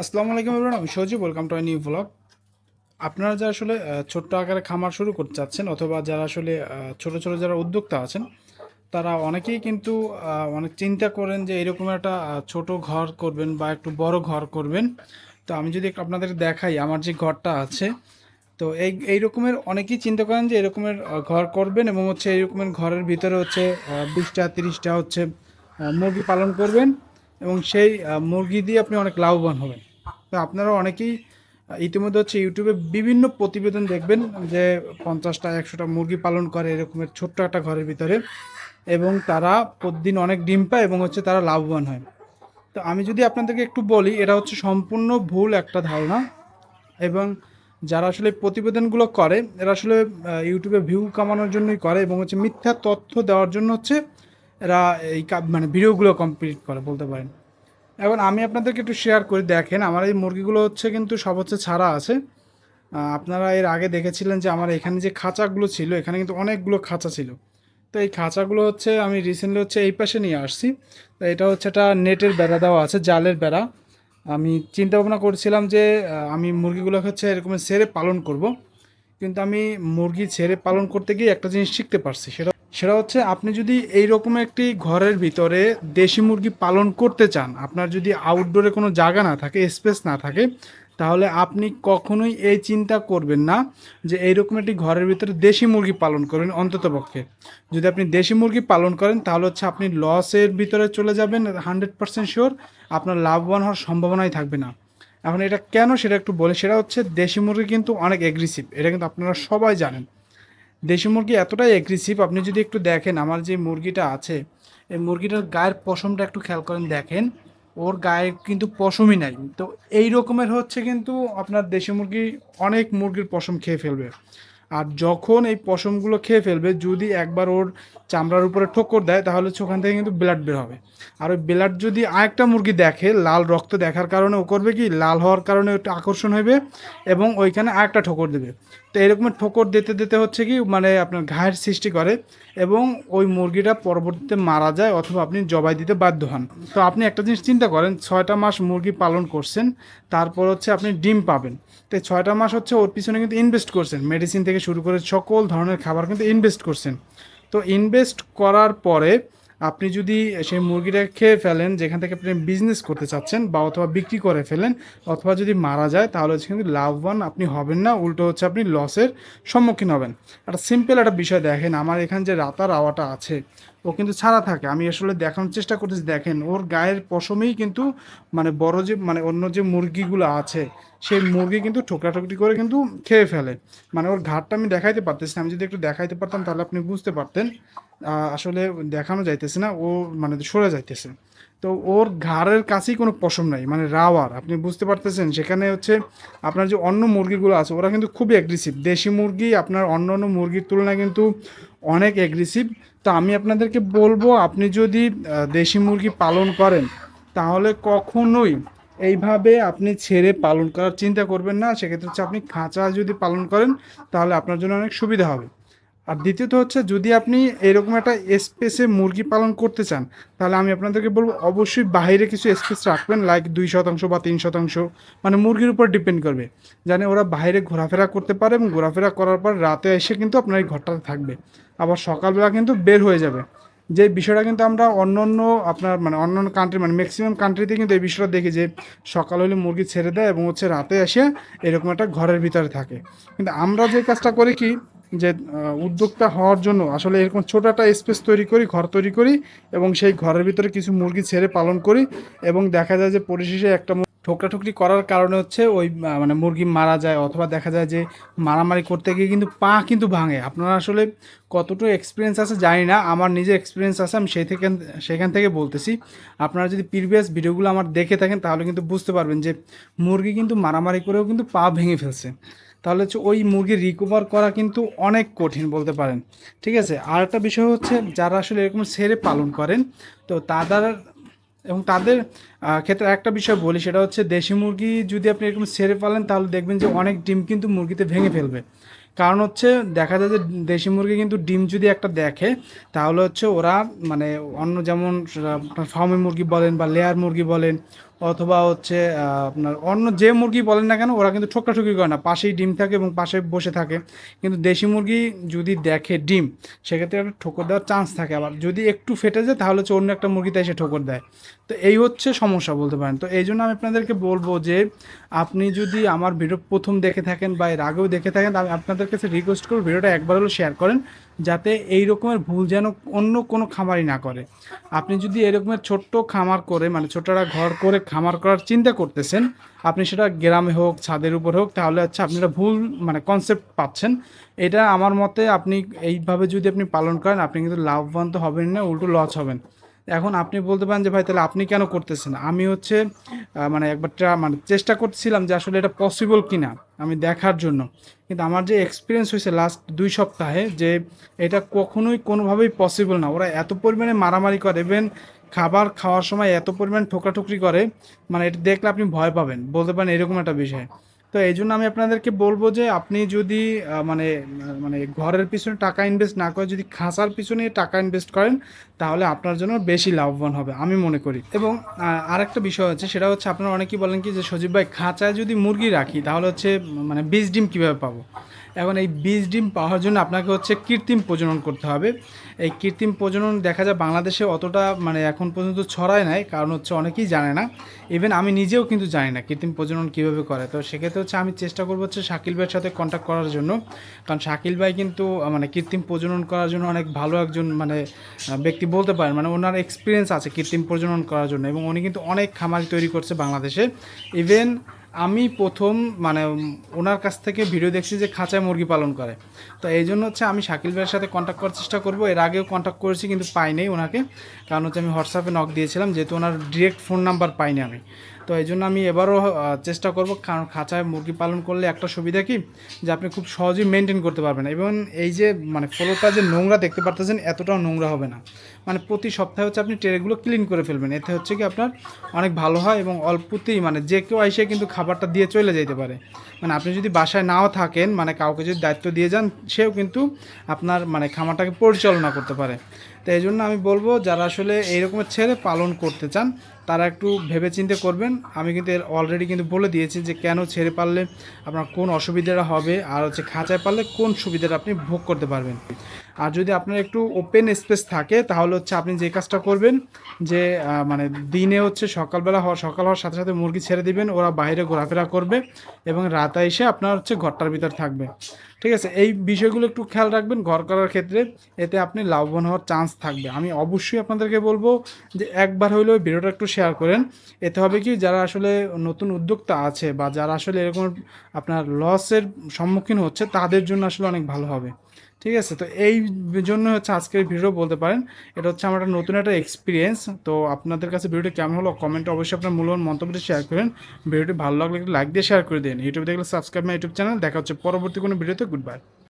আসসালামু আলাইকুম এভরিওয়ান, আমি Sajib welcome to new blog আপনারা যারা আসলে ছোট্ট আকারে খামার শুরু করতে চাচ্ছেন অথবা যারা আসলে ছোট ছোট যারা উদ্যোক্তা আছেন, তারা অনেকেই কিন্তু অনেক চিন্তা করেন যে এরকম একটা ছোট ঘর করবেন বা একটু বড় ঘর করবেন। তো আমি যদি আপনাদের দেখাই, আমার যে ঘরটা আছে, তো এই এই রকমের অনেকেই চিন্তা করেন যে এরকমের ঘর করবেন এবং হচ্ছে এই রকমের ঘরের ভিতরে হচ্ছে বিশটা, তিরিশটা হচ্ছে মুরগি পালন করবেন। এবং সেই মুরগি দিয়ে আপনি অনেক লাভবান হবেন। তো আপনারা অনেকেই ইতিমধ্যে হচ্ছে ইউটিউবে বিভিন্ন প্রতিবেদন দেখবেন যে পঞ্চাশটা, একশোটা মুরগি পালন করে এরকমের ছোট্ট একটা ঘরের ভিতরে এবং তারা প্রতিদিন অনেক ডিম পায় এবং হচ্ছে তারা লাভবান হয়। তো আমি যদি আপনাদেরকে একটু বলি, এটা হচ্ছে সম্পূর্ণ ভুল একটা ধারণা এবং যারা আসলে প্রতিবেদনগুলো করে, এরা আসলে ইউটিউবে ভিউ কামানোর জন্যই করে এবং হচ্ছে মিথ্যা তথ্য দেওয়ার জন্য হচ্ছে এরা এই মানে ভিডিওগুলো কমপ্লিট করে, বলতে পারেন। এখন আমি আপনাদেরকে একটু শেয়ার করি, দেখেন আমার এই মুরগিগুলো হচ্ছে কিন্তু সব হচ্ছে ছাড়া আছে। আপনারা এর আগে দেখেছিলেন যে আমার এখানে যে খাঁচাগুলো ছিল, এখানে কিন্তু অনেকগুলো খাঁচা ছিল। তো এই খাঁচাগুলো হচ্ছে আমি রিসেন্টলি হচ্ছে এই পাশে নিয়ে আসছি। তো এটা হচ্ছে একটা নেটের বেড়া দেওয়া আছে, জালের বেড়া। আমি চিন্তা ভাবনা করছিলাম যে আমি মুরগিগুলোকে হচ্ছে এরকম ছেড়ে পালন করব। কিন্তু আমি মুরগি ছেড়ে পালন করতে গিয়ে একটা জিনিস শিখতে পারছি, সেটা সেটা হচ্ছে আপনি যদি এই রকম একটি ঘরের ভিতরে দেশি মুরগি পালন করতে চান, আপনার যদি আউটডোরে কোনো জায়গা না থাকে স্পেস না থাকে, তাহলে আপনি কখনোই এই চিন্তা করবেন না যে এইরকম একটি ঘরের ভিতরে দেশি মুরগি পালন করবেন অন্ততপক্ষে যদি আপনি দেশি মুরগি পালন করেন, তাহলে হচ্ছে আপনি লসের ভিতরে চলে যাবেন হান্ড্রেড পার্সেন্ট শিওর আপনার লাভবান হওয়ার সম্ভাবনাই থাকবে না। এখন এটা কেন সেটা একটু বলে, সেটা হচ্ছে দেশি মুরগি কিন্তু অনেক এগ্রেসিভ এটা কিন্তু আপনারা সবাই জানেন। দেশি মুরগি এতটাই এগ্রেসিভ আপনি যদি একটু দেখেন আমার যে মুরগিটা আছে, এই মুরগিটার গায়ের পশমটা একটু খেয়াল করেন, দেখেন, ওর গায়ে কিন্তু পশমই নাই। তো এই রকমের হচ্ছে কিন্তু আপনার দেশি মুরগি অনেক মুরগির পশম খেয়ে ফেলবে। আর যখন এই পশমগুলো খেয়ে ফেলবে, যদি একবার ওর চামড়ার উপরে ঠোকর দেয়, তাহলে হচ্ছে ওখান থেকে কিন্তু ব্লাড বের হবে। আর ওই ব্লাড যদি আরেকটা মুরগি দেখে, লাল রক্ত দেখার কারণে ও করবে কি? লাল হওয়ার কারণে ওটা আকর্ষণ হবে এবং ওইখানে আরেকটা ঠোকর দেবে। তো এরকমের ঠোকর দিতে দিতে হচ্ছে কি মানে আপনার ঘায়ের সৃষ্টি করে এবং ওই মুরগিটা পরবর্তীতে মারা যায় অথবা আপনি জবাই দিতে বাধ্য হন। তো আপনি একটা জিনিস চিন্তা করেন, ছয়টা মাস মুরগি পালন করছেন, তারপর হচ্ছে আপনি ডিম পাবেন। তো ছয়টা মাস হচ্ছে ওর পিছনে কিন্তু ইনভেস্ট করছেন। মেডিসিন থেকে শুরু করে সকল ধরনের খাবার কিন্তু ইনভেস্ট করছেন। তো ইনভেস্ট করার পরে আপনি যদি সেই মুরগিটা খেয়ে ফেলেন, যেখান থেকে আপনি বিজনেস করতে চাচ্ছেন বা অথবা বিক্রি করে ফেলেন, অথবা যদি মারা যায়, তাহলে হচ্ছে কিন্তু লাভবান আপনি হবেন না, উল্টো হচ্ছে আপনি লসের সম্মুখীন হবেন। একটা সিম্পল একটা বিষয় দেখেন, আমার এখানে যে রাতার আওয়াটা আছে ও কিন্তু ছাড়া থাকে। আমি আসলে দেখানোর চেষ্টা করতেছি, দেখেন, ওর গায়ের পশমেই কিন্তু মানে বড় যে মানে অন্য যে মুরগিগুলো আছে, সেই মুরগি কিন্তু ঠোকরাঠুকরি করে কিন্তু খেয়ে ফেলে। মানে ওর ঘাটটা আমি দেখাইতে পারতেছি আমি যদি একটু দেখাইতে পারতাম তাহলে আপনি বুঝতে পারতেন। আসলে দেখানো যাইতেছে না, ও মানে সরে যাইতেছে। তো ওর ঘাড়ের কাছেই কোনো পশম নাই মানে রাওয়ার। আপনি বুঝতে পারতেছেন, সেখানে হচ্ছে আপনার যে অন্য মুরগিগুলো আছে, ওরা কিন্তু খুবই অ্যাগ্রেসিভ দেশি মুরগি, আপনার অন্য অন্য মুরগির তুলনায় কিন্তু অনেক অ্যাগ্রেসিভ তো আমি আপনাদেরকে বলব, আপনি যদি দেশি মুরগি পালন করেন, তাহলে কখনোই এইভাবে আপনি ছেড়ে পালন করার চিন্তা করবেন না। সেক্ষেত্রে হচ্ছে আপনি খাঁচা যদি পালন করেন, তাহলে আপনার জন্য অনেক সুবিধা হবে। আর দ্বিতীয়ত হচ্ছে যদি আপনি এরকম একটা স্পেসে মুরগি পালন করতে চান, তাহলে আমি আপনাদেরকে বলব অবশ্যই বাইরে কিছু স্পেস রাখবেন লাইক দুই শতাংশ বা তিন শতাংশ মানে মুরগির উপর ডিপেন্ড করবে। জানে ওরা বাইরে ঘোরাফেরা করতে পারে এবং ঘোরাফেরা করার পর রাতে এসে কিন্তু আপনার এই ঘরটাতে থাকবে। আবার সকালবেলা কিন্তু বের হয়ে যাবে। যে বিষয়টা কিন্তু আমরা অন্য অন্য আপনার মানে অন্য অন্য কান্ট্রি মানে ম্যাক্সিমাম কান্ট্রিতে কিন্তু এই বিষয়টা দেখি যে সকাল হলে মুরগি ছেড়ে দেয় এবং হচ্ছে রাতে এসে এরকম একটা ঘরের ভিতরে থাকে। কিন্তু আমরা যে কাজটা করি কি যে উদ্যোক্তা হওয়ার জন্য আসলে এরকম ছোট একটা স্পেস তৈরি করি, ঘর তৈরি করি এবং সেই ঘরের ভিতরে কিছু মুরগি ছেড়ে পালন করি এবং দেখা যায় যে পরিশেষে একটা ঠোকরাঠুকরি করার কারণে হচ্ছে ওই মানে মুরগি মারা যায় অথবা দেখা যায় যে মারামারি করতে গিয়ে কিন্তু পা কিন্তু ভাঙে। আপনারা আসলে কতটুকু এক্সপিরিয়েন্স আছে জানি না, আমার নিজের এক্সপিরিয়েন্স আছে, আমি সেই থেকে, সেখান থেকে বলতেছি। আপনারা যদি প্রিভিয়াস ভিডিওগুলো আমার দেখে থাকেন তাহলে কিন্তু বুঝতে পারবেন যে মুরগি কিন্তু মারামারি করেও কিন্তু পা ভেঙে ফেলছে। তাহলে হচ্ছে ওই মুরগি রিকভার করা কিন্তু অনেক কঠিন বলতে পারেন। ঠিক আছে? আর একটা বিষয় হচ্ছে যারা আসলে এরকম ছেড়ে পালন করেন, তো তাদের এবং তাদের ক্ষেত্রে একটা বিষয় বলি, সেটা হচ্ছে দেশি মুরগি যদি আপনি এরকম ছেড়ে পালেন, তাহলে দেখবেন যে অনেক ডিম কিন্তু মুরগিতে ভেঙে ফেলবে। কারণ হচ্ছে দেখা যায় যে দেশি মুরগি কিন্তু ডিম যদি একটা দেখে, তাহলে হচ্ছে ওরা মানে অন্য যেমন ফার্মি মুরগি বলেন বা লেয়ার মুরগি বলেন অথবা হচ্ছে আপনার অন্য যে মুরগি বলেন না কেন, ওরা কিন্তু ঠোকরাঠুকি করে না। পাশেই ডিম থাকে এবং পাশে বসে থাকে। কিন্তু দেশি মুরগি যদি দেখে ডিম, সেক্ষেত্রে একটা ঠোকর দেওয়ার চান্স থাকে আবার। যদি একটু ফেটে যায়, তাহলে হচ্ছে অন্য একটা মুরগিতে এসে ঠোকর দেয়। তো এই হচ্ছে সমস্যা বলতে পারেন। তো এই জন্য আমি আপনাদেরকে বলব যে, আপনি যদি আমার ভিডিও প্রথম দেখে থাকেন বা এর আগেও দেখে থাকেন, আমি আপনাদের কাছে রিকোয়েস্ট করব ভিডিওটা একবার হলেও শেয়ার করেন। যাতে এই রকমের ভুল যেন অন্য কোনো খামারই না করে। আপনি যদি এরকমের ছোট্ট খামার করে মানে ছোটরা ঘর করে খামার করার চিন্তা করতেছেন, আপনি সেটা গ্রামে হোক, ছাদের উপর হোক, তাহলে হচ্ছে আপনি একটা ভুল মানে কনসেপ্ট পাচ্ছেন। এটা আমার মতে আপনি এইভাবে যদি আপনি পালন করেন, আপনি কিন্তু লাভবান তো হবেন না, উল্টো লস হবেন। এখন আপনি বলতে পারেন যে, ভাই, তাহলে আপনি কেন করতেছেন? আমি হচ্ছে মানে একবার try- মানে চেষ্টা করছিলাম যে আসলে এটা পসিবল কিনা। আমি দেখার জন্য। কিন্তু আমার যে এক্সপিরিয়েন্স হয়েছে লাস্ট দুই সপ্তাহে যে এটা কখনোই কোনোভাবেই পসিবল না। ওরা এত পরিমাণে মারামারি করে ইভেন খাবার খাওয়ার সময় এত পরিমাণ ঠোকরাঠুকরি করে মানে এটা দেখলে আপনি ভয় পাবেন। বলতে পারেন এরকম একটা বিষয়। তো এই জন্য আমি আপনাদেরকে বলব যে আপনি যদি মানে মানে ঘরের পিছনে টাকা ইনভেস্ট না করে যদি খাঁচার পিছনে টাকা ইনভেস্ট করেন, তাহলে আপনার জন্য বেশি লাভবান হবে, আমি মনে করি। এবং আরেকটা বিষয় হচ্ছে, সেটা হচ্ছে আপনারা অনেকেই বলেন কি যে, সজীব ভাই, খাঁচায় যদি মুরগি রাখি, তাহলে হচ্ছে মানে বীজ ডিম কীভাবে পাবো? এখন এই বীজ ডিম পাওয়ার জন্য আপনাকে হচ্ছে কৃত্রিম প্রজনন করতে হবে। এই কৃত্রিম প্রজনন দেখা যায় বাংলাদেশে অতটা মানে এখন পর্যন্ত ছড়ায় নাই, কারণ হচ্ছে অনেকেই জানে না। ইভেন আমি নিজেও কিন্তু জানি না কৃত্রিম প্রজনন কীভাবে করে। তো সেক্ষেত্রে হচ্ছে, আমি চেষ্টা করব হচ্ছে শাকিল ভাইয়ের সাথে কন্ট্যাক্ট করার জন্য। কারণ শাকিল ভাই কিন্তু মানে কৃত্রিম প্রজনন করার জন্য অনেক ভালো একজন মানে ব্যক্তি বলতে পারেন। মানে ওনার এক্সপিরিয়েন্স আছে কৃত্রিম প্রজনন করার জন্য এবং উনি কিন্তু অনেক খামার তৈরি করছে বাংলাদেশে। ইভেন আমি প্রথম মানে ওনার কাছ থেকে ভিডিও দেখছি যে খাঁচায় মুরগি পালন করে। তো এই জন্য হচ্ছে আমি শাকিল ভাইয়ের সাথে কন্ট্যাক্ট করার চেষ্টা করব। এর আগেও কন্ট্যাক্ট করেছি, কিন্তু পাইনি ওনাকে। কারণ হচ্ছে আমি হোয়াটসঅ্যাপে নক দিয়েছিলাম, যেহেতু ওনার ডিরেক্ট ফোন নাম্বার পাইনি আমি। তো এই জন্য আমি এবারও চেষ্টা করব, কারণ খাঁচায় মুরগি পালন করলে একটা সুবিধা কি? যে আপনি খুব সহজেই মেনটেন করতে পারবেন এবং এই যে মানে ফলোটা যে নোংরা দেখতে পারতেছেন, এতটাও নোংরা হবে না। মানে প্রতি সপ্তাহে হচ্ছে আপনি ট্রেগুলো ক্লিন করে ফেলবেন। এতে হচ্ছে কি আপনার অনেক ভালো হয় এবং অল্পতেই মানে যে কেউ এসে কিন্তু খাবারটা দিয়ে চলে যেতে পারে। মানে আপনি যদি বাসায় নাও থাকেন মানে কাউকে যদি দায়িত্ব দিয়ে যান, সেও কিন্তু আপনার মানে খামারটাকে পরিচালনা করতে পারে। তো এই জন্য আমি বলব, যারা আসলে এইরকমের ছেড়ে পালন করতে চান, তারা একটু ভেবে চিন্তে করবেন। আমি কিন্তু এর অলরেডি কিন্তু বলে দিয়েছি যে কেন ছেড়ে পারলে আপনার কোন অসুবিধাটা হবে, আর হচ্ছে খাঁচায় পারলে কোন সুবিধাটা আপনি ভোগ করতে পারবেন। আর যদি আপনার একটু ওপেন স্পেস থাকে, তাহলে হচ্ছে আপনি যে কাজটা করবেন, যে মানে দিনে হচ্ছে সকালবেলা হওয়া, সকাল হওয়ার সাথে সাথে মুরগি ছেড়ে দিবেন, ওরা বাইরে ঘোরাফেরা করবে এবং রাতে এসে আপনার হচ্ছে ঘরটার ভিতর থাকবে। ঠিক আছে? এই বিষয়গুলো একটু খেয়াল রাখবেন ঘর করার ক্ষেত্রে, এতে আপনি লাভবান হওয়ার চান্স থাকবে। আমি অবশ্যই আপনাদেরকে বলব যে একবার হইলেও ভিডিওটা একটু শেয়ার করেন। এতে হবে কি যারা আসলে নতুন উদ্যোক্তা আছে বা যারা আসলে এরকম আপনার লসের সম্মুখীন হচ্ছে, তাদের জন্য আসলে অনেক ভালো হবে। ঠিক আছে? তো এই জন্য হচ্ছে আজকের ভিডিও বলতে পারেন। এটা হচ্ছে আমার একটা নতুন একটা এক্সপিরিয়েন্স তো আপনাদের কাছে ভিডিওটি কেমন হলো কমেন্টে অবশ্যই আপনার মূল্যবান মন্তব্যটি শেয়ার করেন। ভিডিওটি ভালো লাগলে লাইক দিয়ে শেয়ার করে দিন। ইউটিউবে দেখলে সাবস্ক্রাইব মাই ইউটিউব চ্যানেল দেখা হচ্ছে পরবর্তী কোনো ভিডিওতে গুড বাই